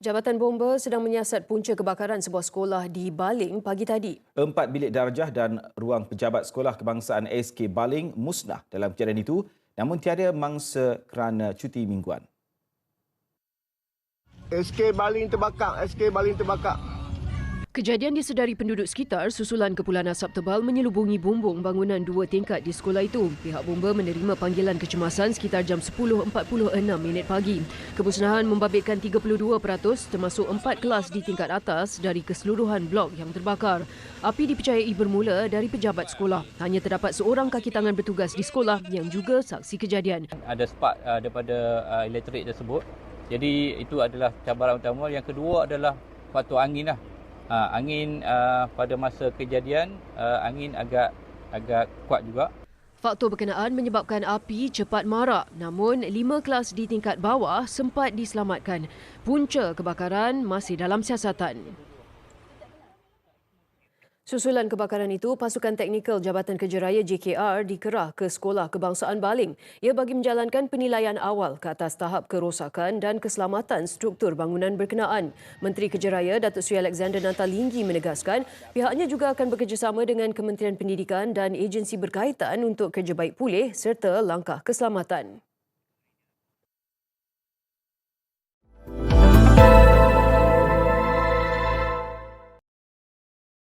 Jabatan Bomba sedang menyiasat punca kebakaran sebuah sekolah di Baling pagi tadi. Empat bilik darjah dan ruang pejabat sekolah kebangsaan SK Baling musnah dalam kejadian itu namun tiada mangsa kerana cuti mingguan. SK Baling terbakar, SK Baling terbakar. Kejadian disedari penduduk sekitar susulan kepulan asap tebal menyelubungi bumbung bangunan dua tingkat di sekolah itu. Pihak bomba menerima panggilan kecemasan sekitar jam 10.46 minit pagi. Kemusnahan membabitkan 32% termasuk empat kelas di tingkat atas dari keseluruhan blok yang terbakar. Api dipercayai bermula dari pejabat sekolah. Hanya terdapat seorang kaki tangan bertugas di sekolah yang juga saksi kejadian. Ada spark uh, daripada uh, elektrik tersebut. Jadi itu adalah cabaran utama. Yang kedua adalah faktor angin lah. Uh, angin uh, pada masa kejadian uh, angin agak agak kuat juga. Faktor berkenaan menyebabkan api cepat marak namun lima kelas di tingkat bawah sempat diselamatkan. Punca kebakaran masih dalam siasatan. Susulan kebakaran itu, pasukan teknikal Jabatan Kerja Raya JKR dikerah ke Sekolah Kebangsaan Baling. Ia bagi menjalankan penilaian awal ke atas tahap kerosakan dan keselamatan struktur bangunan berkenaan. Menteri Kerja Raya Datuk Seri Alexander Natalinggi menegaskan pihaknya juga akan bekerjasama dengan Kementerian Pendidikan dan agensi berkaitan untuk kerja baik pulih serta langkah keselamatan.